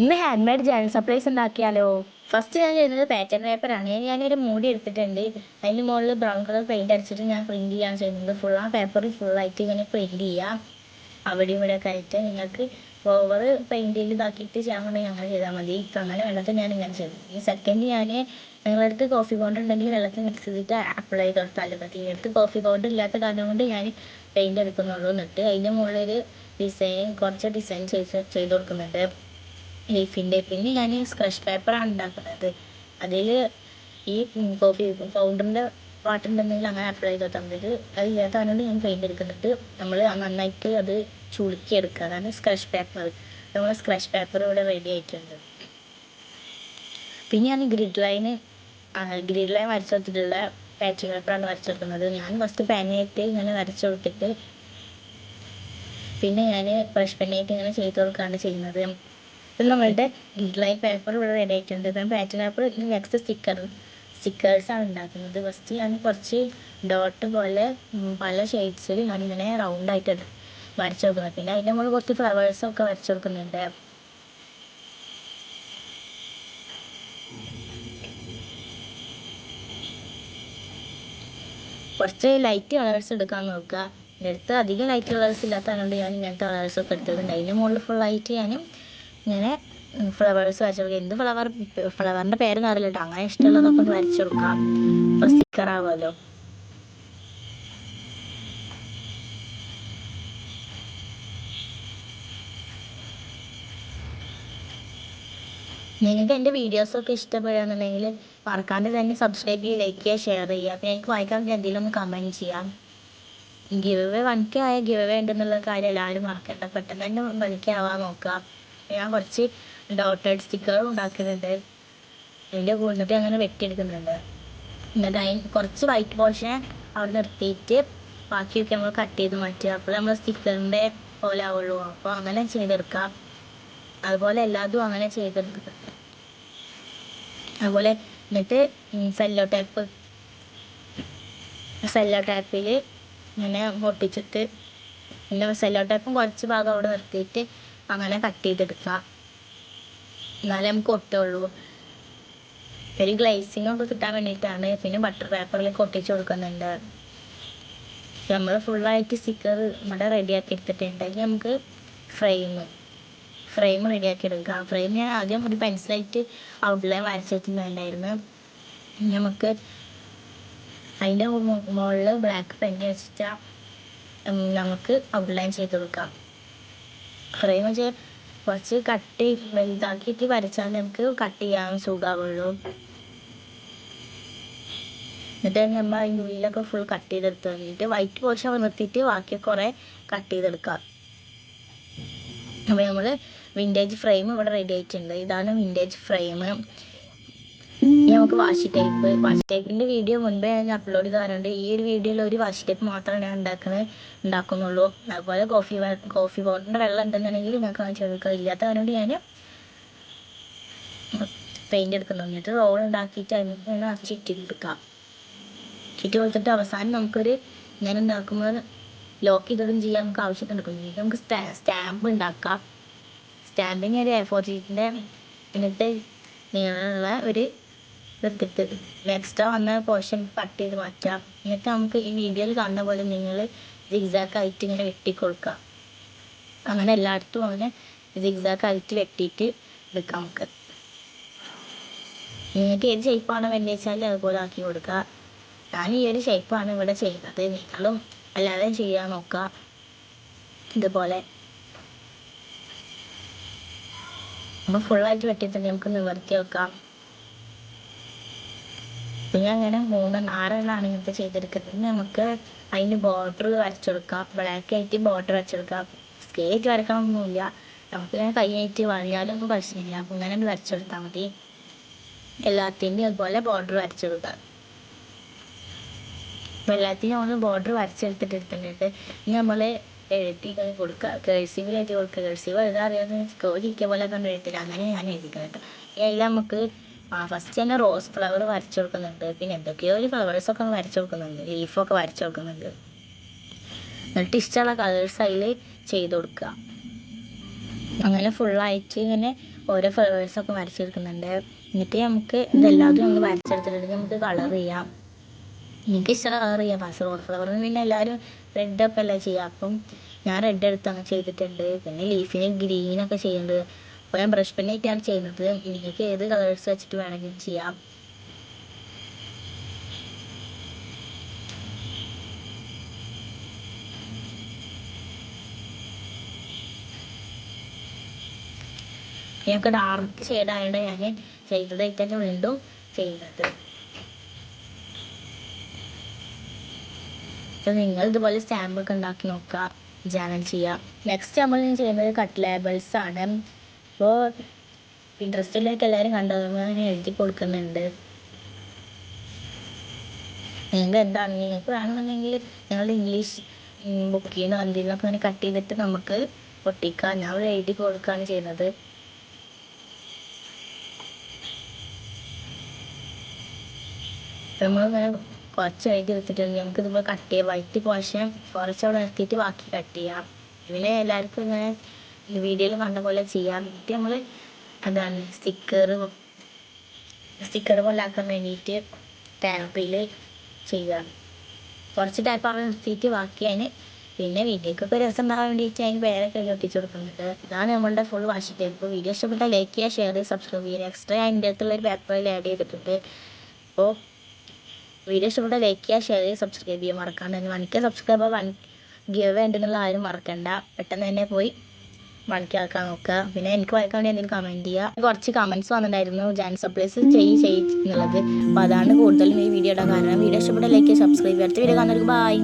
ഇന്ന് hand made journal supplies ഉണ്ടാക്കിയാലോ? First ഞാൻ ചെയ്യുന്നത് പാറ്റേൺ പേപ്പറാണ് ഞാനൊരു മൂടി എടുത്തിട്ടുണ്ട്. അതിന് മുകളിൽ ബ്രൗൺ കളർ പെയിന്റ് അടിച്ചിട്ട് ഞാൻ പ്രിന്റ് ചെയ്യാൻ ചെയ്യുന്നത്. ഫുൾ ആ പേപ്പർ ഫുള്ളായിട്ട് ഇങ്ങനെ പ്രിന്റ് ചെയ്യാം. അവിടെ ഇവിടെ ഒക്കെ ആയിട്ട് നിങ്ങൾക്ക് ഓവർ പെയിന്റിൽ ഇതാക്കിയിട്ട് ചെയ്യാൻ വേണ്ടി അങ്ങനെ ചെയ്താൽ മതി. അങ്ങനെ വെള്ളത്തിൽ ഞാൻ ഇങ്ങനെ ചെയ്തു. ഈ സെക്കൻഡ് ഞാൻ നിങ്ങളുടെ അടുത്ത് കോഫി പൗഡർ ഉണ്ടെങ്കിൽ വെള്ളത്തിൽ മിക്സ് ചെയ്തിട്ട് അപ്ലൈ കൊടുത്താലും മതി എടുത്ത് കോഫി പൗഡർ ഇല്ലാത്ത കാരണം കൊണ്ട് ഞാൻ പെയിന്റ് എടുക്കുന്നുള്ളൂ. എന്നിട്ട് അതിന്റെ മുകളിൽ ഡിസൈൻ കുറച്ച് ഡിസൈൻ ചെയ്ത് ചെയ്ത് കൊടുക്കുന്നുണ്ട്. ലീഫിന്റെ പിന്നെ ഞാൻ സ്ക്രഷ് പേപ്പറാണ് ഉണ്ടാക്കുന്നത്. അതിൽ ഈ കോഫി പൗഡറിന്റെ പാട്ടുണ്ടെന്നെങ്കിൽ അങ്ങനെ അപ്ലൈ ചെയ്ത്? കൊടുത്താൽ അത് ഇല്ലാത്തതുകൊണ്ട് ഞാൻ പെയിന്റ് എടുക്കുന്നുണ്ട് നമ്മൾ നന്നായിട്ട് അത് ചുളുക്കി എടുക്കുക അതാണ് സ്ക്രഷ് പേപ്പർ നമ്മൾ സ്ക്രഷ് പേപ്പർ ഇവിടെ റെഡി ആയിട്ടുണ്ട്. പിന്നെ ഞാൻ ഗ്രിഡ് ലൈന് ഗ്രിഡ് ലൈൻ വരച്ചു കൊടുത്തിട്ടുള്ള പാച്ച് പേപ്പറാണ് വരച്ചെടുക്കുന്നത് ഞാൻ ഫസ്റ്റ് പെനായിട്ട് ഇങ്ങനെ വരച്ചു കൊടുത്തിട്ട് പിന്നെ ഞാൻ ബ്രഷ് പെന്നായിട്ട് ഇങ്ങനെ ചെയ്ത് കൊടുക്കുകയാണ് ചെയ്യുന്നത്. ഇത് നമ്മളുടെ ഗ്രിഡ് പേപ്പർ ഇവിടെ റെഡി ആയിട്ടുണ്ട്. പാച്ച് പേപ്പർ നെക്സ്റ്റ് സ്റ്റിക്കർ സ്റ്റിക്കേഴ്സാണ് ഉണ്ടാക്കുന്നത്. ഫസ്റ്റ് ഞാൻ കുറച്ച് ഡോട്ട് പോലെ പല ഷെയ്ഡ്സിൽ ഞാനിങ്ങനെ റൗണ്ടായിട്ട് വരച്ചു കൊടുക്കുന്നത് പിന്നെ അതിന്റെ മുകളിൽ കുറച്ച് ഫ്ലവേഴ്സൊക്കെ വരച്ചു കൊടുക്കുന്നുണ്ട് കുറച്ച് ലൈറ്റ് കളേഴ്സ് എടുക്കാൻ നോക്കുക. എന്റെ അടുത്ത് അധികം ലൈറ്റ് കളേഴ്സ് ഇല്ലാത്തതുകൊണ്ട് ഞാൻ ഇങ്ങനത്തെ കളേഴ്സ് ഒക്കെ എടുത്തിട്ടുണ്ട്. അതിന്റെ മുകളിൽ ഫുള്ളായിട്ട് ഞാൻ ഇങ്ങനെ ഫ്ലവേഴ്സ് വരച്ചു കൊടുക്കുക എന്ത് ഫ്ലവർ ഫ്ലവറിന്റെ പേരൊന്നും അറിയില്ല കേട്ടോ. അങ്ങനെ ഇഷ്ടമുള്ളതൊക്കെ വരച്ചു കൊടുക്കാം. അപ്പോൾ സ്റ്റിക്കർ ആവുമല്ലോ. നിങ്ങൾക്ക് എന്റെ വീഡിയോസൊക്കെ ഇഷ്ടപ്പെടുകയാണെന്നുണ്ടെങ്കിൽ മറക്കാണ്ട് തന്നെ സബ്സ്ക്രൈബ് ചെയ്യുക ലൈക്ക് ചെയ്യുക ഷെയർ ചെയ്യുക. അപ്പോൾ എനിക്ക് വായിക്കാൻ എന്തെങ്കിലും ഒന്ന് കമന്റ് ചെയ്യാം. ഗിവ് അവേ വൺ കെ ആയ ഗിവ് അവേ ഉണ്ടെന്നുള്ള കാര്യം എല്ലാവരും മറക്കണ്ട. പെട്ടെന്ന് തന്നെ വൺ കെ ആവാൻ നോക്കുക. ഞാൻ കുറച്ച് ഡോട്ടഡ് സ്റ്റിക്കറും ഉണ്ടാക്കുന്നുണ്ട്. അതിന്റെ കൂടിട്ട് അങ്ങനെ വെട്ടിയെടുക്കുന്നുണ്ട്. എന്നിട്ട് അതിന് കുറച്ച് വൈറ്റ് പോർഷൻ അവിടെ നിർത്തിയിട്ട് ബാക്കിയൊക്കെ നമ്മൾ കട്ട് ചെയ്ത് മാറ്റുക. അപ്പോൾ നമ്മൾ സ്റ്റിക്കറിന്റെ പോലെ ആവുള്ളൂ. അപ്പോൾ അങ്ങനെ ചെയ്തെടുക്കാം. അതുപോലെ എല്ലാതും അങ്ങനെ ചെയ്തെടുക്കുക അതുപോലെ എന്നിട്ട് സെല്ലോ ടാപ്പ് സെല്ലോ ടാപ്പിൽ ഇങ്ങനെ ഒട്ടിച്ചിട്ട് പിന്നെ സെല്ലോ ടാപ്പും കുറച്ച് ഭാഗം അവിടെ നിർത്തിയിട്ട് അങ്ങനെ കട്ട് ചെയ്തെടുക്കുക. എന്നാലേ നമുക്ക് ഒട്ടുള്ളൂ. ഒരു ഗ്ലേസിംഗ് ഒക്കെ കിട്ടാൻ വേണ്ടിയിട്ടാണ് പിന്നെ ബട്ടർ പേപ്പറിലേക്ക് ഒട്ടിച്ച് കൊടുക്കുന്നുണ്ട്. നമ്മൾ ഫുള്ളായിട്ട് സ്റ്റിക്കർ ഇവിടെ റെഡിയാക്കി എടുത്തിട്ടുണ്ടെങ്കിൽ നമുക്ക് ഫ്രെയിം ഫ്രെയിം റെഡിയാക്കി എടുക്കാം. ഫ്രെയിം ഞാൻ ആദ്യം ഒരു പെൻസിലായിട്ട് ഔട്ട്ലൈൻ വരച്ചിട്ടുണ്ടായിരുന്നു നമുക്ക് അതിന്റെ മുകളിൽ ബ്ലാക്ക് പെൻ വെച്ചിട്ട് നമുക്ക് ഔട്ട്ലൈൻ ചെയ്ത് കൊടുക്കാം. ഫ്രെയിം വെച്ച് കുറച്ച് കട്ട് വലുതാക്കിയിട്ട് വരച്ചാൽ നമുക്ക് കട്ട് ചെയ്യാൻ സുഖമാവുള്ളൂ എന്നിട്ട് നമ്മൾ അതിന്റെ ഉള്ളിലൊക്കെ ഫുൾ കട്ട് ചെയ്തെടുത്ത് കഴിഞ്ഞിട്ട് വൈറ്റ് പോർഷൻ നിർത്തിയിട്ട് ബാക്കി കുറേ കട്ട് ചെയ്തെടുക്കാം. അപ്പോൾ നമ്മൾ വിന്റേജ് ഫ്രെയിം ഇവിടെ റെഡി ആയിട്ടുണ്ട്. ഇതാണ് വിന്റേജ് ഫ്രെയിം നമുക്ക് വാഷി ടേപ്പ് വാഷി ടേപ്പിന്റെ വീഡിയോ മുൻപേ ഞാൻ അപ്ലോഡ് ചെയ്താറുണ്ട് ഈ ഒരു വീഡിയോയിൽ ഒരു വാഷി ടേപ്പ് മാത്രമേ ഞാൻ ഉണ്ടാക്കുന്നത് ഉണ്ടാക്കുന്നുള്ളൂ. അതുപോലെ കോഫി കോഫി പൗഡറിന്റെ വെള്ളം ഉണ്ടെന്നുണ്ടെങ്കിൽ ഞാൻ കാണിച്ചു കൊടുക്കുക ഇല്ലാത്ത കാരണം ഞാൻ പെയിന്റ് എടുക്കുന്നു. എന്നിട്ട് റോൾ ഉണ്ടാക്കിയിട്ട് അതിന് എടുക്കാം. ചുറ്റി കൊടുത്തിട്ട് അവസാനം നമുക്കൊരു ഞാൻ ഉണ്ടാക്കുമ്പോൾ ലോക്ക് ചെയ്തതും ചെയ്യാൻ നമുക്ക് ആവശ്യത്തിനെടുക്കും നമുക്ക് സ്റ്റാമ്പ് ഉണ്ടാക്കാം. സ്റ്റാമ്പിങ് ഒരു എ ഫോർ ഷീറ്റിന്റെ എന്നിട്ട് നീളമുള്ള ഒരു എടുത്തിട്ട് എക്സ്ട്രാ വന്ന പോർഷൻ കട്ട് ചെയ്ത് മാറ്റാം. എന്നിട്ട് നമുക്ക് ഈ വീഡിയോയിൽ കാണുന്ന പോലെ നിങ്ങൾ ആയിട്ട് ഇങ്ങനെ വെട്ടി വെട്ടിക്കൊടുക്കാം അങ്ങനെ എല്ലായിടത്തും അങ്ങനെ ആയിട്ട് വെട്ടിയിട്ട് എടുക്കാം നമുക്ക്. നിങ്ങൾക്ക് ഏത് ഷേപ്പാണ് വേണ്ടത് വെച്ചാൽ അതുപോലെ ആക്കി കൊടുക്കുക. ഞാൻ ഈ ഒരു ഷേപ്പാണ് ഇവിടെ ചെയ്യുന്നത്. നിങ്ങളും അല്ലാതെ ചെയ്യാൻ നോക്കുക. ഇതുപോലെ. അപ്പോൾ ഫുള്ളായിട്ട് വെട്ടിയിട്ട് നമുക്ക് നിവർത്തി വെക്കാം. പിന്നെ അങ്ങനെ മൂന്ന് ആറെണ്ണമാണ് ഇങ്ങനത്തെ ചെയ്തെടുക്കുന്നത്. നമുക്ക് അതിന് ബോർഡർ വരച്ചു കൊടുക്കാം ബ്ലാക്ക് ആയിട്ട് ബോർഡർ വരച്ചെടുക്കാം. സ്കേറ്റ് വരക്കണമൊന്നുമില്ല. നമുക്ക് ഇങ്ങനെ കൈയായിട്ട് വരയാലൊന്നും പ്രശ്നമില്ല. അപ്പം ഇങ്ങനെ ഒന്ന് വരച്ചു മതി. എല്ലാത്തിന്റെയും അതുപോലെ ബോർഡർ വരച്ചു കൊടുക്കാം അപ്പോൾ എല്ലാത്തിനും നമ്മൾ ബോർഡർ വരച്ചെടുത്തിട്ട് എടുത്തിട്ടുണ്ട്. ഇനി നമ്മൾ എഴുതി കൊടുക്കുക കേഴ്സീവിൽ എഴുതി കൊടുക്കുക കേഴ്സീവ് എഴുതാൻ കോഴിക്കുക കോഴിക്ക പോലെ കണ്ട് എഴുതില്ല അങ്ങനെ ഞാൻ എഴുതിക്കുന്നത് എല്ലാം നമുക്ക് ഫസ്റ്റ് തന്നെ റോസ് ഫ്ലവർ വരച്ചു കൊടുക്കുന്നുണ്ട്. പിന്നെ എന്തൊക്കെയോ ഒരു ഫ്ലവേഴ്സൊക്കെ വരച്ചു കൊടുക്കുന്നുണ്ട്. ലീഫൊക്കെ വരച്ചു കൊടുക്കുന്നുണ്ട്. എന്നിട്ട് ഇഷ്ടമുള്ള കളേഴ്സ് അതിൽ ചെയ്ത് കൊടുക്കുക. അങ്ങനെ ഫുള്ളായിട്ട് ഇങ്ങനെ ഓരോ ഫ്ലവേഴ്സൊക്കെ വരച്ചെടുക്കുന്നുണ്ട് എന്നിട്ട് നമുക്ക് ഇതെല്ലാതും ഒന്ന് വരച്ചെടുത്തിട്ട് നമുക്ക് കളർ ചെയ്യാം. എനിക്ക് ഇഷ്ടമുള്ള കളർ ചെയ്യാം. ഫസ്റ്റ് റോഡ് ഫ്ലവറിന് പിന്നെ എല്ലാവരും റെഡ് ഒക്കെ അല്ലേ ചെയ്യുക. അപ്പം ഞാൻ റെഡ് എടുത്ത് അങ്ങനെ ചെയ്തിട്ടുണ്ട്. പിന്നെ ലീഫിന് ഗ്രീനൊക്കെ ചെയ്യുന്നുണ്ട്. അപ്പോൾ ഞാൻ ബ്രഷ് പെന്നായിട്ടാണ് ചെയ്യുന്നത്. നിങ്ങൾക്ക് ഏത് കളേഴ്സ് വെച്ചിട്ട് വേണമെങ്കിലും ചെയ്യാം. ഞങ്ങൾക്ക് ഡാർക്ക് ഷെയ്ഡ് ആയത് ഞാൻ ചെയ്തതായിട്ട് തന്നെ വീണ്ടും ചെയ്യുന്നത്. നിങ്ങൾ ഇതുപോലെ സ്റ്റാമ്പ് ഒക്കെ ഉണ്ടാക്കി നോക്കുക. ജാനൽ ചെയ്യുക നെക്സ്റ്റ് നമ്മൾ ചെയ്യുന്നത് കട്ട് ലേബിൾസ് ആണ്. അപ്പോൾ ഇൻട്രസ്റ്റിലേക്ക് എല്ലാവരും കണ്ടതുപോലെ ഞാൻ എഴുതി കൊടുക്കുന്നുണ്ട്. നിങ്ങൾക്ക് എന്താണ് നിങ്ങൾക്ക് വേണമെന്നുണ്ടെങ്കിൽ നിങ്ങൾ ഇംഗ്ലീഷ് ബുക്കിൽ നിന്ന് എന്തെങ്കിലുമൊക്കെ ഇങ്ങനെ കട്ട് ചെയ്തിട്ട് നമുക്ക് ഒട്ടിക്കാം ഞാൻ ഇവിടെ എഴുതി കൊടുക്കുകയാണ് ചെയ്യുന്നത്. കുറച്ച് എഴുതി എടുത്തിട്ടുണ്ട്. നമുക്ക് ഇതുപോലെ കട്ട് ചെയ്യാം. വൈറ്റ് പോർഷൻ കുറച്ച് അവിടെ നിർത്തിയിട്ട് ബാക്കി കട്ട് ചെയ്യാം. എല്ലാവർക്കും ഇങ്ങനെ വീഡിയോയിൽ കണ്ട പോലെ ചെയ്യാം. എന്നിട്ട് നമ്മൾ എന്താണ് സ്റ്റിക്കർ സ്റ്റിക്കർ ആക്കാൻ വേണ്ടിയിട്ട് ടാപ്പിൽ ചെയ്യുക. കുറച്ച് ടാപ്പ് അവിടെ നിർത്തിയിട്ട് ബാക്കി അതിന് പിന്നെ വീഡിയോക്കൊക്കെ രസം ഉണ്ടാകാൻ വേണ്ടിയിട്ട് അതിന് പേരൊക്കെ ഒട്ടിച്ചു കൊടുക്കുന്നുണ്ട്. ഇതാണ് നമ്മളുടെ ഫുൾ വാഷ് ഇപ്പോൾ വീഡിയോ ഇഷ്ടപ്പെട്ടാൽ ലൈക്ക് ചെയ്യുക ഷെയർ ചെയ്യുക സബ്സ്ക്രൈബ് ചെയ്യുക. എക്സ്ട്രാ അതിന്റെ അടുത്തുള്ള ഒരു പേപ്പറിൽ ആഡ് ചെയ്തിട്ടുണ്ട്. അപ്പോൾ വീഡിയോ ഇഷ്ടപ്പെട്ടാൽ ലൈക്ക് ചെയ്യുക ഷെയർ ചെയ്യുക സബ്സ്ക്രൈബ് ചെയ്യുക. മറക്കാണ്ട് തന്നെ. വണിക്ക് സബ്സ്ക്രൈബർ വൺ ഗിവ് വേണ്ടെന്നുള്ള ആരും മറക്കണ്ട. പെട്ടെന്ന് തന്നെ പോയി. മണിക്കാക്കാൻ നോക്കുക പിന്നെ എനിക്ക് വായിക്കാൻ വേണ്ടി എന്തെങ്കിലും കമന്റ് ചെയ്യുക കുറച്ച് കമന്റ്സ് വന്നിട്ടുണ്ടായിരുന്നു. ജാൻ സപ്ലൈസ് ചെയ്യ് ചെയ്യ് എന്നുള്ളത്. അപ്പോൾ അതാണ് കൂടുതലും ഈ വീഡിയോയുടെ കാരണം. വീഡിയോ ഇഷ്ടപ്പെട്ട ലൈക്ക് സബ്സ്ക്രൈബ് അടുത്ത വീഡിയോ കാണുന്നവർക്ക് ബൈ